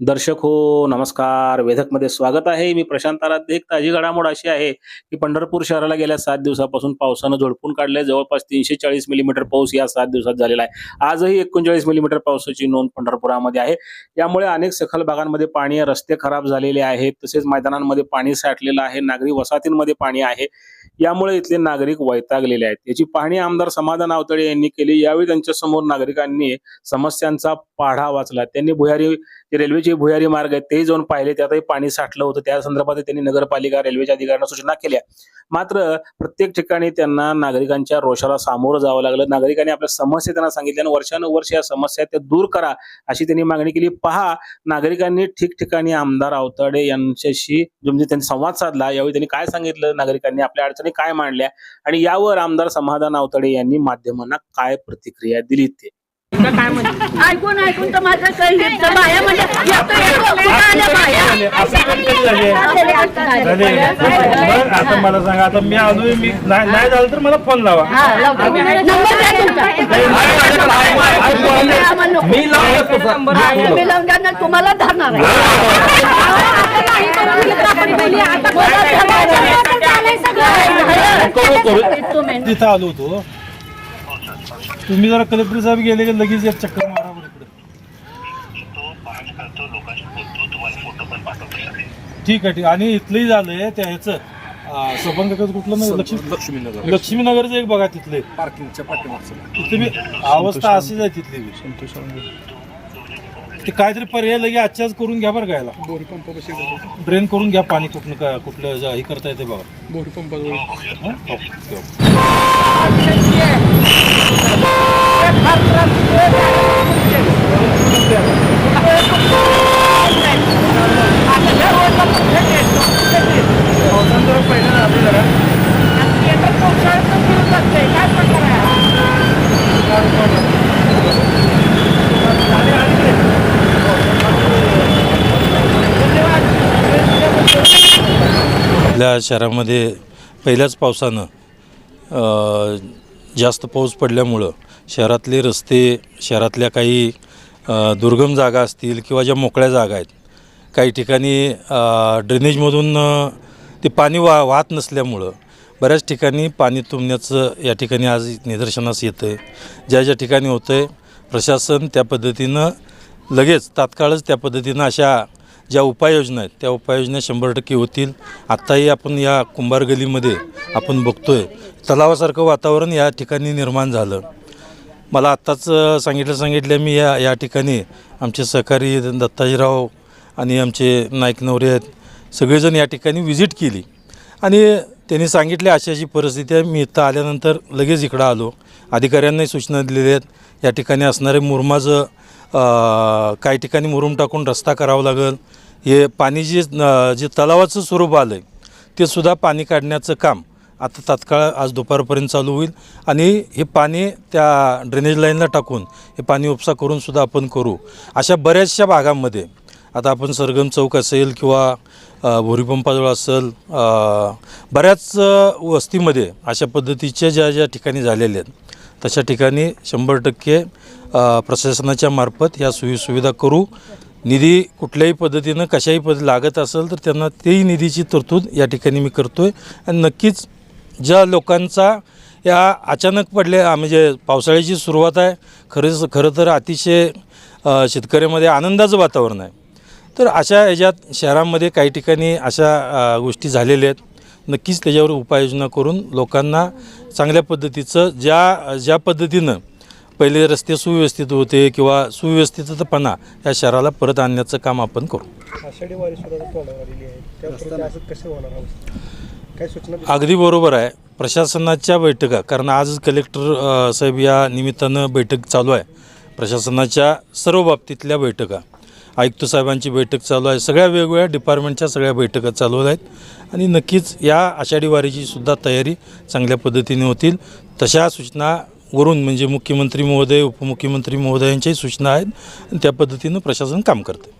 दर्शक हो नमस्कार. वेधकमध्ये स्वागत आहे. मी प्रशांत आराध्य. एक ताजी घडामोड अशी आहे की पंढरपूर शहराला गेल्या सात दिवसापासून पावसानं झोडपून काढले जवळपास तीनशे चाळीस मिलीमीटर पाऊस या सात दिवसात झालेला आहे. आजही एकोणचाळीस मिलीमीटर पावसाची नोंद पंढरपुरामध्ये आहे. यामुळे अनेक सखल भागांमध्ये पाणी रस्ते खराब झालेले आहेत. तसेच मैदानांमध्ये पाणी साठलेलं आहे. नागरी वसाहतींमध्ये पाणी आहे. यामुळे इथले नागरिक वैतागलेले आहेत. याची पाहणी आमदार समाधान आवतडे यांनी केली. यावेळी त्यांच्यासमोर नागरिकांनी समस्यांचा पाढा वाचला. त्यांनी भुयारी रेल्वेचे भुयारी मार्ग आहेत ते जाऊन पाहिले. त्यातही पाणी साठलं होतं. त्या संदर्भात त्यांनी नगरपालिका रेल्वेच्या अधिकाऱ्यांना सूचना केल्या. मात्र प्रत्येक ठिकाणी त्यांना नागरिकांच्या रोषाला सामोरं जावं लागलं. नागरिकांनी आपल्या समस्या त्यांना सांगितल्या आणि वर्षानुवर्ष या समस्या त्या दूर करा अशी त्यांनी मागणी केली. पहा नागरिकांनी ठिकठिकाणी आमदार आवताडे यांच्याशी म्हणजे त्यांनी संवाद साधला. यावेळी त्यांनी काय सांगितलं? नागरिकांनी आपल्या अडचणी काय मांडल्या आणि यावर आमदार समाधान आवताडे यांनी माध्यमांना काय प्रतिक्रिया दिली ते? ऐकून ऐकून तर माझं बाया आता मला सांगा आता मी आलोय मी नाही झालं तर मला फोन लावा. मी लावून तुम्हाला धरणार आहे. तिथं आलो होतो. तुम्ही जरा कलेक्टर साहेब गेले की लगेच एक चक्कर मारा बरं इकडे. ठीक आहे ठीक आहे. आणि इथलंही झालंय त्या ह्याचं सपंगकाचं कुठलं नाही लक्ष्मी लक्ष्मीनगर. लक्ष्मीनगरचं एक बघा तिथले. पार्किंगच्या पाठीमागचं. तिथली बी अवस्था अशीच आहे तिथली बी. ते काहीतरी पर्याय लगे आजच्याच करून घ्या बरं गायला बोरी पंपापाशी जातो ड्रेन करून घ्या पाणी कुठलं का कुठलं जा- हे करता येते बघा. बोरी पंपाजवळ हं? Okay, okay. आपल्या शहरामध्ये पहिल्याच पावसानं जास्त पाऊस पडल्यामुळं शहरातले रस्ते शहरातल्या काही दुर्गम जागा असतील किंवा ज्या मोकळ्या जागा आहेत काही ठिकाणी ड्रेनेजमधून ते पाणी वा वाहत नसल्यामुळं बऱ्याच ठिकाणी पाणी तुंबण्याचं या ठिकाणी आज निदर्शनास येतं आहे ज्या ज्या ठिकाणी होतं आहे प्रशासन त्या पद्धतीनं लगेच तात्काळच त्या पद्धतीनं अशा ज्या उपाययोजना आहेत त्या उपाययोजना शंभर टक्के होतील. आत्ताही आपण या कुंभार गलीमध्ये आपण बघतोय तलावासारखं वातावरण या ठिकाणी निर्माण झालं. मला आत्ताच सांगितलं सांगितलं मी या या ठिकाणी आमचे सहकारी दत्ताजीराव आणि आमचे नाईक नवरे आहेत सगळेजण या ठिकाणी व्हिजिट केली. आणि त्यांनी सांगितले अशी अशी परिस्थिती आहे मी इथं आल्यानंतर लगेच इकडं आलो. अधिकाऱ्यांनाही सूचना दिलेल्या आहेत या ठिकाणी असणारे मुरमाचं काही ठिकाणी मुरुम टाकून रस्ता करावा लागेल. हे पाणी जे जे तलावाचं स्वरूप आलं आहे ते सुद्धा पाणी काढण्याचं काम आता तात्काळ आज दुपारपर्यंत चालू होईल. आणि हे पाणी त्या ड्रेनेज लाईनला टाकून हे पाणी उपसा करूनसुद्धा आपण करू. अशा बऱ्याचशा भागांमध्ये आता आपण सरगम चौक असेल किंवा भोरीपंपाजवळ असेल बऱ्याच वस्तीमध्ये अशा पद्धतीच्या ज्या ज्या ठिकाणी झालेल्या आहेत तशा ठिकाणी शंभर टक्के प्रशासनाच्या मार्फत ह्या सोयीसुविधा करू. निधी कुठल्याही पद्धतीनं कशाही पद लागत असेल तर त्यांना तेही निधीची तरतूद या ठिकाणी मी करतो आहे आणि नक्कीच ज्या लोकांचा या अचानक पडल्या म्हणजे पावसाळ्याची सुरुवात आहे खरंच खरं तर अतिशय शेतकऱ्यामध्ये आनंदाचं वातावरण आहे. तर अशा ह्याच्यात शहरामध्ये काही ठिकाणी अशा गोष्टी झालेल्या आहेत. नक्कीच त्याच्यावर उपाययोजना करून लोकांना चांगल्या पद्धतीचं ज्या ज्या पद्धतीनं पहिले रस्ते सुव्यवस्थित होते किंवा सुव्यवस्थितपणा या शहराला परत आणण्याचं काम आपण करू. आषाढी वारी सुद्धा कसं होणार अगदी बरोबर आहे. प्रशासनाच्या बैठका कारण आज कलेक्टर साहेब या निमित्तानं बैठक चालू आहे. प्रशासनाच्या सर्व बाबतीतल्या बैठका. आयुक्त साहेबांची बैठक चालू आहे. सगळ्या वेगवेगळ्या डिपार्टमेंटच्या सगळ्या बैठका चालू आहेत. आणि नक्कीच या आषाढी वारीची सुद्धा तयारी चांगल्या पद्धतीने होतील. तशा सूचना वरून म्हणजे मुख्यमंत्री महोदय उपमुख्यमंत्री महोदयांच्याही सूचना आहेत. आणि त्या पद्धतीनं प्रशासन काम करते